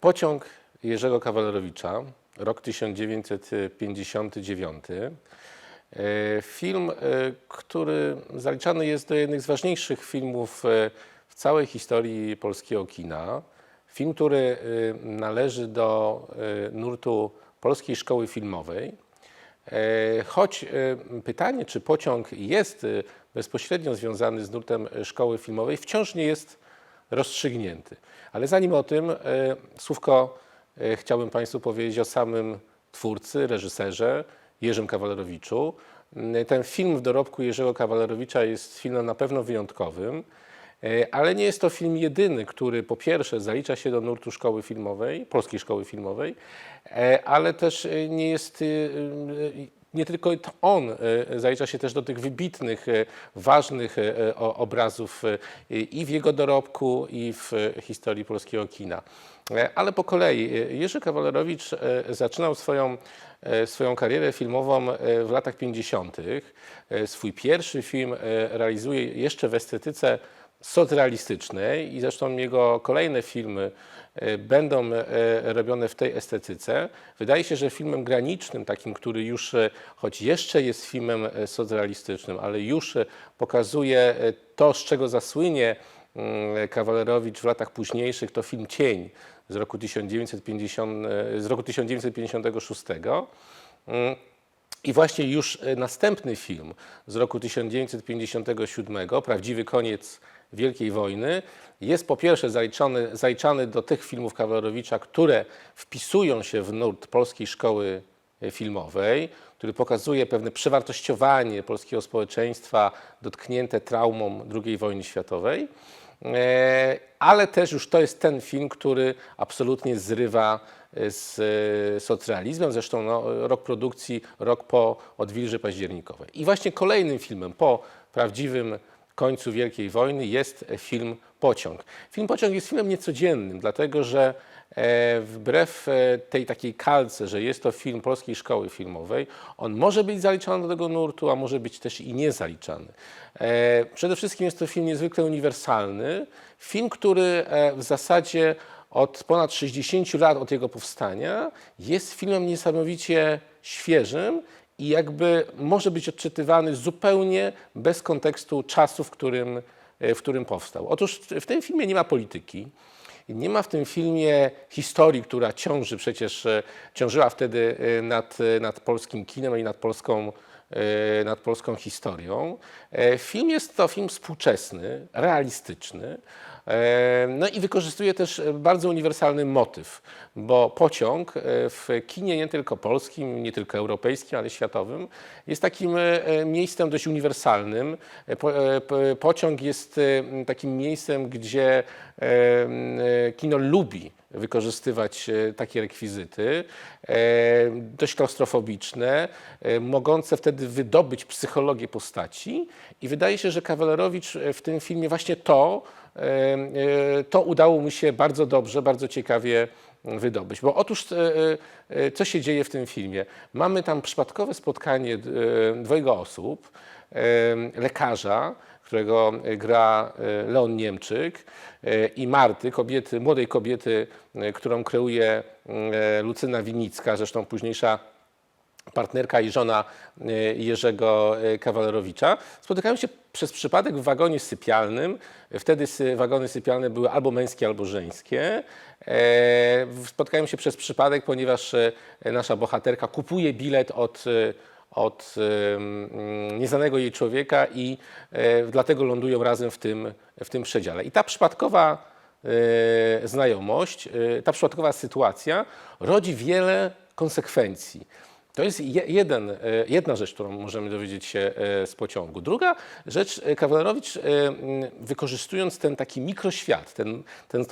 Pociąg Jerzego Kawalerowicza, rok 1959. E, Film, e, który zaliczany jest do jednych z ważniejszych filmów e, w całej historii polskiego kina. Film, który należy do nurtu Polskiej Szkoły Filmowej. Choć pytanie, czy pociąg jest bezpośrednio związany z nurtem szkoły filmowej, wciąż nie jest rozstrzygnięty. Ale zanim o tym, e, słówko e, chciałbym Państwu powiedzieć o samym twórcy, reżyserze Jerzym Kawalerowiczu. Mm, Ten film w dorobku Jerzego Kawalerowicza jest filmem na pewno wyjątkowym, e, ale nie jest to film jedyny, który po pierwsze zalicza się do nurtu szkoły filmowej, polskiej szkoły filmowej, e, ale też e, nie jest e, e, nie tylko on e, zalicza się też do tych wybitnych, e, ważnych e, obrazów i w jego dorobku, i w historii polskiego kina. Ale po kolei. Jerzy Kawalerowicz zaczynał swoją, swoją karierę filmową w latach 50. E, Swój pierwszy film realizuje jeszcze w estetyce socrealistycznej i zresztą jego kolejne filmy e, będą e, robione w tej estetyce. Wydaje się, że filmem granicznym, takim, który już, e, choć jeszcze jest filmem socrealistycznym, ale już pokazuje to, z czego zasłynie mm, Kawalerowicz w latach późniejszych, to film Cień z roku, 1950, e, z roku 1956. I właśnie już e, następny film z roku 1957, Prawdziwy koniec Wielkiej Wojny, jest po pierwsze zaliczony, zaliczany do tych filmów Kawalerowicza, które wpisują się w nurt polskiej szkoły e, filmowej, który pokazuje pewne przewartościowanie polskiego społeczeństwa dotknięte traumą II wojny światowej. E, ale też już to jest ten film, który absolutnie zrywa z e, socrealizmem. Zresztą no, rok produkcji, rok po odwilży październikowej. I właśnie kolejnym filmem po prawdziwym końcu Wielkiej Wojny jest film Pociąg. Film Pociąg jest filmem niecodziennym, dlatego że e, wbrew e, tej takiej kalce, że jest to film Polskiej Szkoły Filmowej, on może być zaliczany do tego nurtu, a może być też i niezaliczany. Przede wszystkim jest to film niezwykle uniwersalny, film, który w zasadzie od ponad 60 lat od jego powstania jest filmem niesamowicie świeżym i jakby może być odczytywany zupełnie bez kontekstu czasu, w którym, w którym powstał. Otóż w tym filmie nie ma polityki. Nie ma w tym filmie historii, która ciąży przecież, ciążyła wtedy e, nad, nad polskim kinem i nad polską, e, nad polską historią. E, Film jest to film współczesny, realistyczny. E, No i wykorzystuje też e, bardzo uniwersalny motyw, bo pociąg e, w kinie nie tylko polskim, nie tylko europejskim, ale światowym jest takim miejscem dość uniwersalnym. Pociąg jest takim miejscem, gdzie kino lubi wykorzystywać e, takie rekwizyty, e, dość klaustrofobiczne, e, mogące wtedy wydobyć psychologię postaci i wydaje się, że Kawalerowicz w tym filmie właśnie to, to udało mu się bardzo dobrze, bardzo ciekawie wydobyć. Bo otóż co się dzieje w tym filmie? Mamy tam przypadkowe spotkanie dwojga osób, lekarza, którego gra e, Leon Niemczyk e, i Marty, kobiety, młodej kobiety, e, którą kreuje e, Lucyna Winicka, zresztą późniejsza partnerka i żona e, Jerzego e, Kawalerowicza. Spotykają się przez przypadek w wagonie sypialnym. Wtedy wagony sypialne były albo męskie, albo żeńskie. E, Spotkają się przez przypadek, ponieważ e, nasza bohaterka kupuje bilet od, e, od em, nieznanego jej człowieka i e, dlatego lądują razem w tym, w tym przedziale. I ta przypadkowa e, znajomość, e, ta przypadkowa sytuacja rodzi wiele konsekwencji. To jest je- jeden, jedna rzecz, którą możemy dowiedzieć się z pociągu. Druga rzecz, Kawalerowicz, wykorzystując ten taki mikroświat, ten, ten,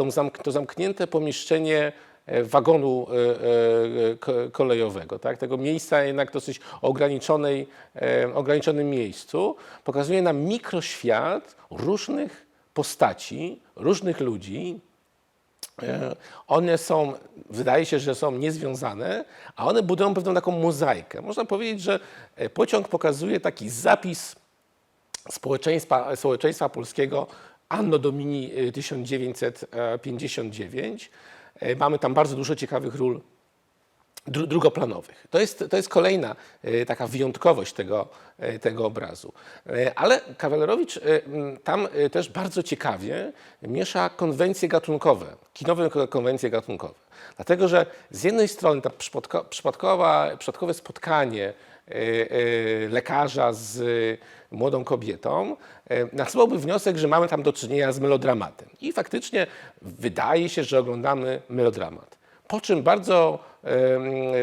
to zamknięte pomieszczenie wagonu e, e, ko- kolejowego, tak? tego miejsca jednak dosyć ograniczonej, e, ograniczonym miejscu, pokazuje nam mikroświat różnych postaci, różnych ludzi, E, One są, wydaje się, że są niezwiązane, a one budują pewną taką mozaikę. Można powiedzieć, że e, pociąg pokazuje taki zapis społeczeństwa, społeczeństwa polskiego anno domini e, 1959. E, Mamy tam bardzo dużo ciekawych ról dru, drugoplanowych. To jest, to jest kolejna e, taka wyjątkowość tego, e, tego obrazu. Ale Kawalerowicz tam też bardzo ciekawie miesza konwencje gatunkowe, kinowe ko- konwencje gatunkowe. Dlatego, że z jednej strony to przypadko, przypadkowa, przypadkowe spotkanie lekarza z e, młodą kobietą e, nasuwałby wniosek, że mamy tam do czynienia z melodramatem. I faktycznie wydaje się, że oglądamy melodramat. Po czym bardzo,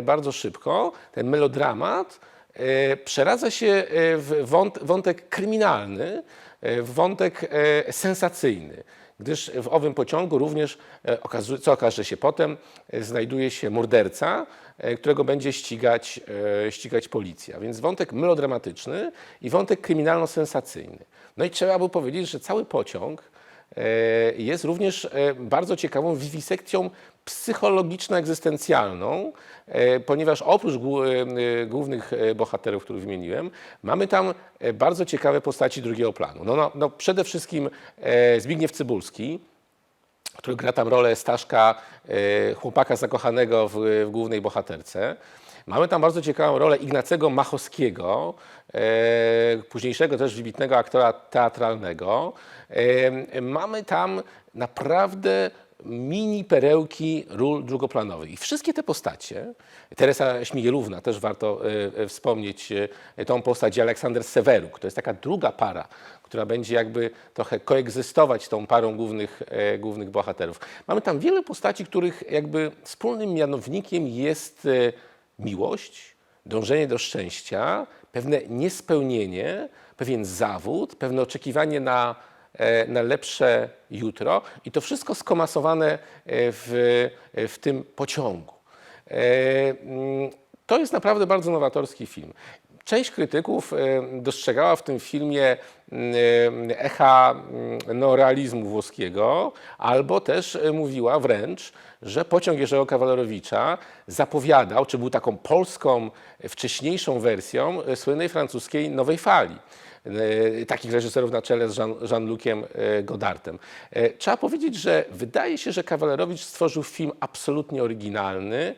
bardzo szybko ten melodramat e, przeradza się e, w wąt, wątek kryminalny, e, w wątek e, sensacyjny. Gdyż w owym pociągu również, e, co okaże się potem, e, znajduje się morderca, e, którego będzie ścigać, ścigać policja. Więc wątek melodramatyczny i wątek kryminalno-sensacyjny. No i trzeba by powiedzieć, że cały pociąg jest również e, bardzo ciekawą wiwisekcją psychologiczno-egzystencjalną, e, ponieważ oprócz głó- e, głównych e, bohaterów, których wymieniłem, mamy tam e, bardzo ciekawe postaci drugiego planu. No, no, no przede wszystkim e, Zbigniew Cybulski, który gra tam rolę Staszka, e, chłopaka zakochanego w, w głównej bohaterce. Mamy tam bardzo ciekawą rolę Ignacego Machowskiego, e, późniejszego też wybitnego aktora teatralnego. E, mamy tam naprawdę mini perełki ról drugoplanowych. I wszystkie te postacie, Teresa Śmigielówna, też warto e, wspomnieć tą postać, i Aleksander Seweruk, to jest taka druga para, która będzie jakby trochę koegzystować z tą parą głównych, głównych bohaterów. Mamy tam wiele postaci, których jakby wspólnym mianownikiem jest miłość, dążenie do szczęścia, pewne niespełnienie, pewien zawód, pewne oczekiwanie na, e, na lepsze jutro i to wszystko skomasowane e, w, w tym pociągu. E, mm, To jest naprawdę bardzo nowatorski film. Część krytyków e, dostrzegała w tym filmie echa mm, neorealizmu włoskiego, albo też mówiła wręcz, że pociąg Jerzego Kawalerowicza zapowiadał, czy był taką polską, wcześniejszą wersją słynnej francuskiej Nowej Fali takich reżyserów na czele z Jean- Jean-Luciem Godardem. E, Trzeba powiedzieć, że wydaje się, że Kawalerowicz stworzył film absolutnie oryginalny,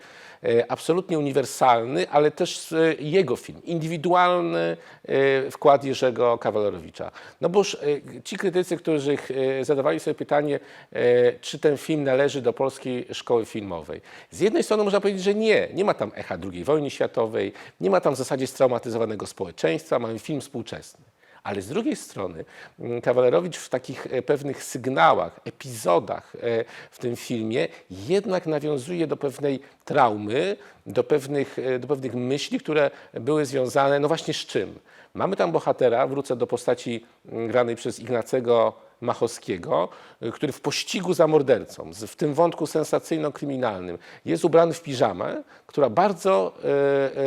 absolutnie uniwersalny, ale też e, jego film, indywidualny e, wkład Jerzego Kawalerowicza. No boż e, ci krytycy, którzy e, zadawali sobie pytanie, e, czy ten film należy do polskiej szkoły filmowej. Z jednej strony można powiedzieć, że nie, nie ma tam echa II wojny światowej, nie ma tam w zasadzie straumatyzowanego społeczeństwa, mamy film współczesny. Ale z drugiej strony mm, Kawalerowicz w takich e, pewnych sygnałach, epizodach e, w tym filmie jednak nawiązuje do pewnej traumy, do pewnych, e, do pewnych myśli, które były związane, no właśnie z czym? Mamy tam bohatera, wrócę do postaci mm, granej przez Ignacego Machowskiego, który w pościgu za mordercą, w tym wątku sensacyjno-kryminalnym, jest ubrany w piżamę, która bardzo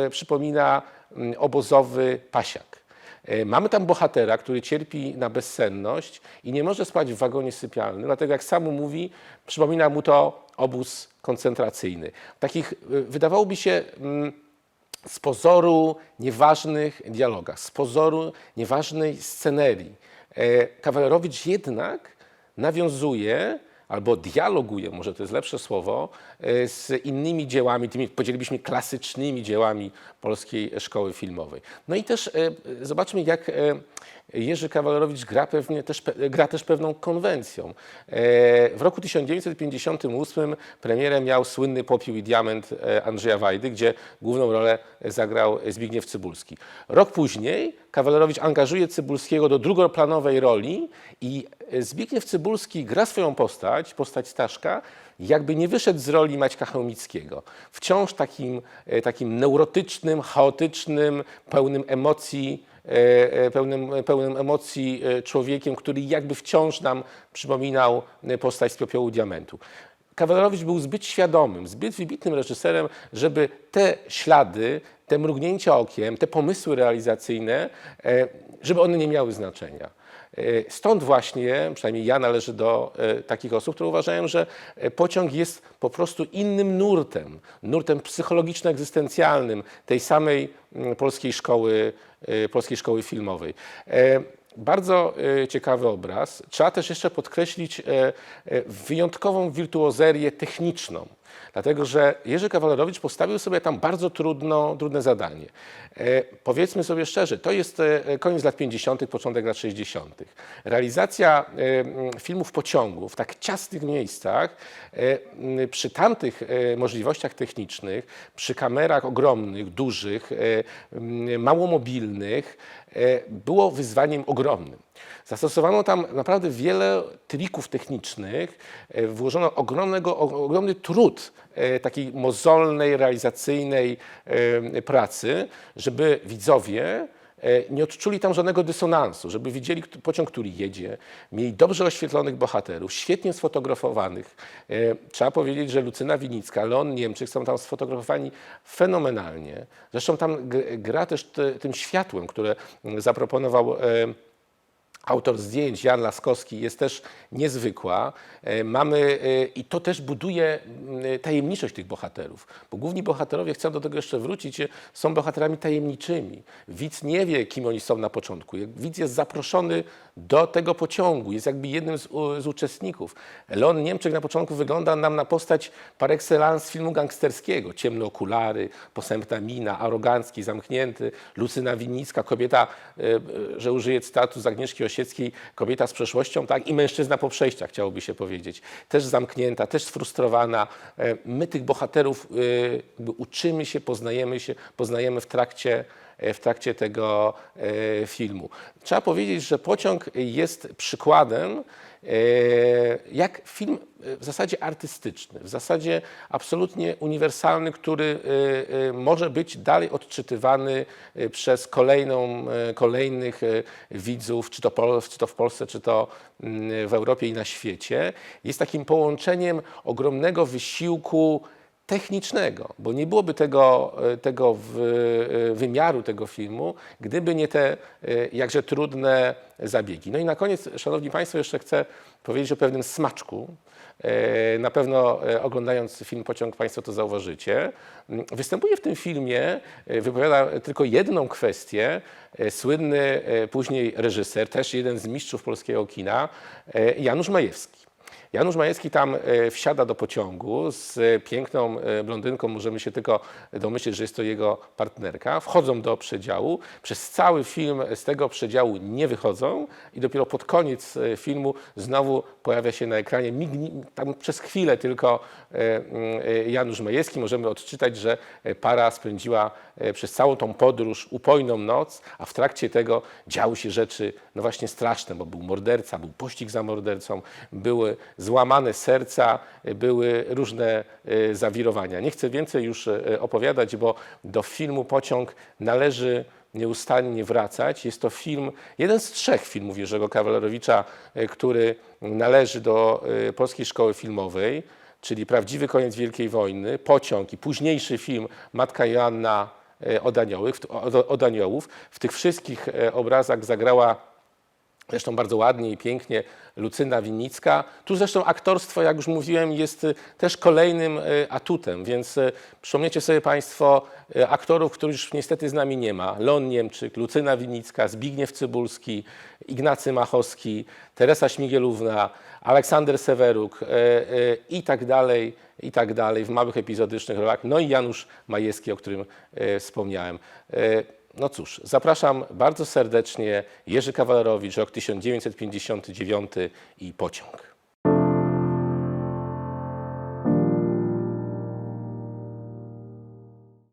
przypomina mm, obozowy pasiak. E, Mamy tam bohatera, który cierpi na bezsenność i nie może spać w wagonie sypialnym, dlatego jak sam mówi, przypomina mu to obóz koncentracyjny. Takich, y, wydawałoby się, mm, z pozoru nieważnych dialogach, z pozoru nieważnej scenerii. E, Kawalerowicz jednak nawiązuje albo dialoguje, może to jest lepsze słowo, e, z innymi dziełami, tymi powiedzielibyśmy klasycznymi dziełami polskiej szkoły filmowej. No i też e, zobaczmy, jak Jerzy Kawalerowicz gra, pewnie też, gra też pewną konwencją. E, W roku 1958 premierę miał słynny Popiół i Diament e, Andrzeja Wajdy, gdzie główną rolę zagrał Zbigniew Cybulski. Rok później Kawalerowicz angażuje Cybulskiego do drugoplanowej roli i e, Zbigniew Cybulski gra swoją postać, postać Staszka, jakby nie wyszedł z roli Maćka Chełmickiego. Wciąż takim, takim neurotycznym, chaotycznym, pełnym emocji, pełnym, pełnym emocji e, człowiekiem, który jakby wciąż nam przypominał e, postać z Popiołu Diamentu. Kawalerowicz był zbyt świadomym, zbyt wybitnym reżyserem, żeby te ślady, te mrugnięcia okiem, te pomysły realizacyjne, e, żeby one nie miały znaczenia. E, Stąd właśnie, przynajmniej ja należę do e, takich osób, które uważają, że e, pociąg jest po prostu innym nurtem, nurtem psychologiczno-egzystencjalnym tej samej mm, polskiej szkoły, polskiej szkoły filmowej. Bardzo ciekawy obraz. Trzeba też jeszcze podkreślić wyjątkową wirtuozerię techniczną. Dlatego, że Jerzy Kawalerowicz postawił sobie tam bardzo trudno, trudne zadanie. E, powiedzmy sobie szczerze, to jest e, koniec lat 50., początek lat 60. Realizacja e, filmów pociągu w tak ciasnych miejscach, e, przy tamtych e, możliwościach technicznych, przy kamerach ogromnych, dużych, e, m, małomobilnych, e, było wyzwaniem ogromnym. Zastosowano tam naprawdę wiele trików technicznych, e, włożono ogromnego, ogromny trud e, takiej mozolnej, realizacyjnej e, pracy, żeby widzowie e, nie odczuli tam żadnego dysonansu, żeby widzieli pociąg, który jedzie, mieli dobrze oświetlonych bohaterów, świetnie sfotografowanych. E, Trzeba powiedzieć, że Lucyna Winicka, Leon Niemczyk są tam sfotografowani fenomenalnie. Zresztą tam gra też te, tym światłem, które mm, zaproponował e, Autor zdjęć, Jan Laskowski, jest też niezwykła. E, Mamy, e, i to też buduje mm, tajemniczość tych bohaterów, bo główni bohaterowie, chcę do tego jeszcze wrócić, e, są bohaterami tajemniczymi. Widz nie wie, kim oni są na początku. Widz jest zaproszony do tego pociągu, jest jakby jednym z, z uczestników. Leon Niemczek na początku wygląda nam na postać par excellence filmu gangsterskiego. Ciemne okulary, posępna mina, arogancki, zamknięty. Lucyna Winicka, kobieta, e, e, że użyję cytatu z Agnieszki Osieckiej, kobieta z przeszłością, tak, i mężczyzna po przejściach, chciałoby się powiedzieć. Też zamknięta, też sfrustrowana. E, My tych bohaterów e, uczymy się, poznajemy się, poznajemy w trakcie w trakcie tego e, filmu. Trzeba powiedzieć, że pociąg jest przykładem, e, jak film e, w zasadzie artystyczny, w zasadzie absolutnie uniwersalny, który e, e, może być dalej odczytywany e, przez kolejną, e, kolejnych e, widzów, czy to, czy to w Polsce, czy to mm, w Europie i na świecie. Jest takim połączeniem ogromnego wysiłku technicznego, bo nie byłoby tego, e, tego e, wymiaru tego filmu, gdyby nie te e, jakże trudne zabiegi. No i na koniec, Szanowni Państwo, jeszcze chcę powiedzieć o pewnym smaczku. Na pewno oglądając film Pociąg Państwo to zauważycie. Mm, Występuje w tym filmie, wypowiada tylko jedną kwestię, słynny później reżyser, też jeden z mistrzów polskiego kina, Janusz Majewski. Janusz Majewski tam e, wsiada do pociągu z e, piękną e, blondynką, możemy się tylko domyśleć, że jest to jego partnerka. Wchodzą do przedziału, przez cały film z tego przedziału nie wychodzą i dopiero pod koniec filmu znowu pojawia się na ekranie, tam przez chwilę tylko Janusz Majewski. Możemy odczytać, że para spędziła przez całą tą podróż upojną noc, a w trakcie tego działy się rzeczy no właśnie straszne, bo był morderca, był pościg za mordercą, były złamane serca, były różne e, zawirowania. Nie chcę więcej już e, opowiadać, bo do filmu Pociąg należy nieustannie wracać. Jest to film, jeden z trzech filmów Jerzego Kawalerowicza, e, który należy do Polskiej Szkoły Filmowej, czyli Prawdziwy koniec Wielkiej Wojny, Pociąg i późniejszy film Matka Joanna od, aniołów. W tych wszystkich obrazach zagrała Zresztą bardzo ładnie i pięknie Lucyna Winnicka. Tu zresztą aktorstwo, jak już mówiłem, jest y, też kolejnym y, atutem, więc y, przypomniecie sobie Państwo aktorów, których już niestety z nami nie ma. Leon Niemczyk, Lucyna Winnicka, Zbigniew Cybulski, Ignacy Machowski, Teresa Śmigielówna, Aleksander Seweruk i tak dalej, i tak dalej w małych epizodycznych rolach. No i Janusz Majewski, o którym wspomniałem. No cóż, zapraszam bardzo serdecznie. Jerzy Kawalerowicz, rok 1959 i pociąg.